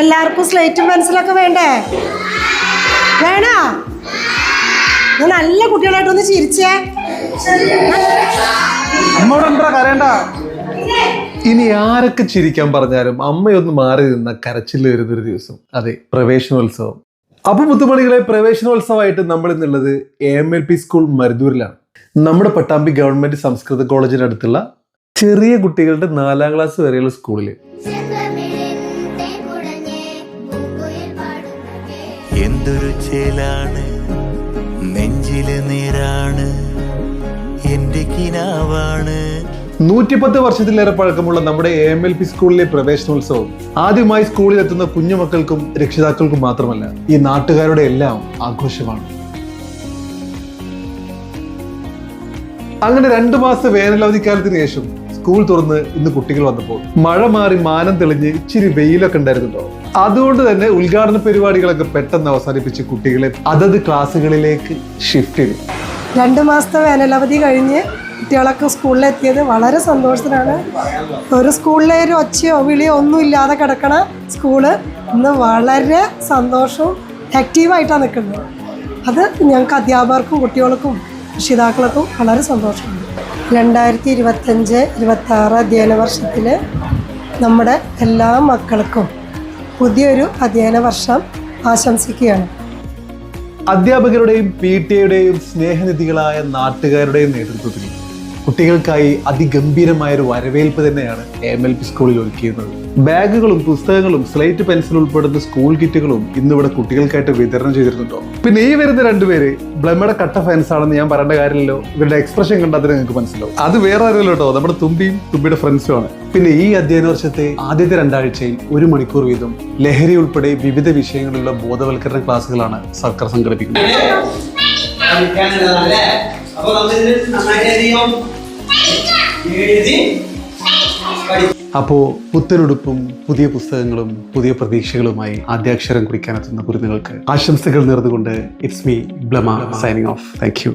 എല്ലാവർക്കും സ്ലേറ്റും പെൻസിലൊക്കെ വേണ്ടേ? വേണോ? നല്ല കുട്ടികളായിട്ടൊന്ന് ചിരിച്ചേ. ഇനി ആരൊക്കെ ചിരിക്കാൻ പറഞ്ഞാലും അമ്മയൊന്ന് മാറി നിന്ന കരച്ചിൽ വരുന്നൊരു ദിവസം. അതെ പ്രവേശനോത്സവം. അപ്പൊ മുത്തുമണികളെ പ്രവേശനോത്സവമായിട്ട് നമ്മൾ ഇന്നുള്ളത് എ എൽ പി സ്കൂൾ മരുദൂരിലാണ് നമ്മുടെ പട്ടാമ്പി ഗവൺമെന്റ് സംസ്കൃത കോളേജിനടുത്തുള്ള ചെറിയ കുട്ടികളുടെ നാലാം ക്ലാസ് വരെയുള്ള സ്കൂളിൽ. എന്തൊരു ചേലാണ്? നെഞ്ചിൽ നീരാണ്. എന്റെ കിനാവാണ്. നൂറ്റിപ്പത്ത് വർഷത്തിലേറെ പഴക്കമുള്ള നമ്മുടെ എ എം എൽ പി സ്കൂളിലെ പ്രവേശനോത്സവം ആദ്യമായി സ്കൂളിൽ എത്തുന്ന കുഞ്ഞുമക്കൾക്കും രക്ഷിതാക്കൾക്കും മാത്രമല്ല ഈ നാട്ടുകാരുടെ എല്ലാം ആഘോഷമാണ്. അങ്ങനെ രണ്ടു മാസത്തെ വേനലവധിക്കാലത്തിന് ശേഷം സ്കൂൾ തുറന്ന് ഇന്ന് കുട്ടികൾ വന്നപ്പോൾ മഴ മാറി മാനം തെളിഞ്ഞ് ഇച്ചിരി വെയിലൊക്കെ ഉണ്ടായിരുന്നുണ്ടോ അതുകൊണ്ട് തന്നെ ഉദ്ഘാടന പരിപാടികളൊക്കെ പെട്ടെന്ന് അവസാനിപ്പിച്ച് കുട്ടികളെ അതത് ക്ലാസ്സുകളിലേക്ക് ഷിഫ്റ്റ് ചെയ്തു. രണ്ട് മാസത്തെ വേനലവധി കഴിഞ്ഞ് കുട്ടികളൊക്കെ സ്കൂളിലെത്തിയത് വളരെ സന്തോഷത്തിലാണ് ഒരു സ്കൂളിലെ ഒരു ഒച്ചയോ വിളിയോ ഒന്നും ഇല്ലാതെ കിടക്കണ സ്കൂൾ ഇന്ന് വളരെ സന്തോഷവും ആക്റ്റീവായിട്ടാണ് നിൽക്കുന്നത്. അത് ഞങ്ങൾക്ക് അധ്യാപകർക്കും കുട്ടികൾക്കും രക്ഷിതാക്കൾക്കും വളരെ സന്തോഷമുണ്ട്. രണ്ടായിരത്തി ഇരുപത്തഞ്ച് ഇരുപത്തി ആറ് അധ്യയന വർഷത്തിൽ നമ്മുടെ എല്ലാ മക്കൾക്കും പുതിയൊരു അധ്യയന വർഷം ആശംസിക്കുകയാണ്. അധ്യാപകരുടെയും പി ടി എയുടെയും സ്നേഹനിധികളായ നാട്ടുകാരുടെയും നേതൃത്വത്തിൽ കുട്ടികൾക്കായി അതിഗംഭീരമായ ഒരു വരവേൽപ്പ് തന്നെയാണ് എം എൽ പി സ്കൂളിൽ ഒരുക്കിയിരുന്നത്. ബാഗുകളും പുസ്തകങ്ങളും സ്ലേറ്റ് പെൻസിൽ ഉൾപ്പെടുന്ന സ്കൂൾ കിറ്റുകളും ഇന്നിവിടെ കുട്ടികൾക്കായിട്ട് വിതരണം ചെയ്തിരുന്നുണ്ടോ പിന്നെ ഈ വരുന്ന രണ്ടുപേര് ബ്ലമ്മയുടെ കട്ട ഫാൻസ് ആണെന്ന് ഞാൻ പറയേണ്ട കാര്യമല്ലോ ഇവരുടെ എക്സ്പ്രഷൻ കണ്ടാൽ നിങ്ങൾക്ക് മനസ്സിലാവും. അത് വേറെ ആരുമല്ലോ കേട്ടോ. നമ്മുടെ തുമ്പിയും തുമ്പിയുടെ ഫ്രണ്ട്സും ആണ്. പിന്നെ ഈ അധ്യയന വർഷത്തെ ആദ്യത്തെ രണ്ടാഴ്ചയിൽ ഒരു മണിക്കൂർ വീതം ലഹരി ഉൾപ്പെടെ വിവിധ വിഷയങ്ങളിലുള്ള ബോധവൽക്കരണ ക്ലാസ്സുകളാണ് സർക്കാർ സംഘടിപ്പിക്കുന്നത്. എഴുതി അപ്പോൾ പുത്തനുടുപ്പും പുതിയ പുസ്തകങ്ങളും പുതിയ പ്രതീക്ഷകളുമായി ആദ്യാക്ഷരം കുറിക്കാനെത്തുന്ന കുരുന്നുകൾക്ക് ആശംസകൾ നേർന്നുകൊണ്ട് ഇറ്റ്സ് മീ ബ്ലമ സൈനിങ് ഓഫ് താങ്ക് യു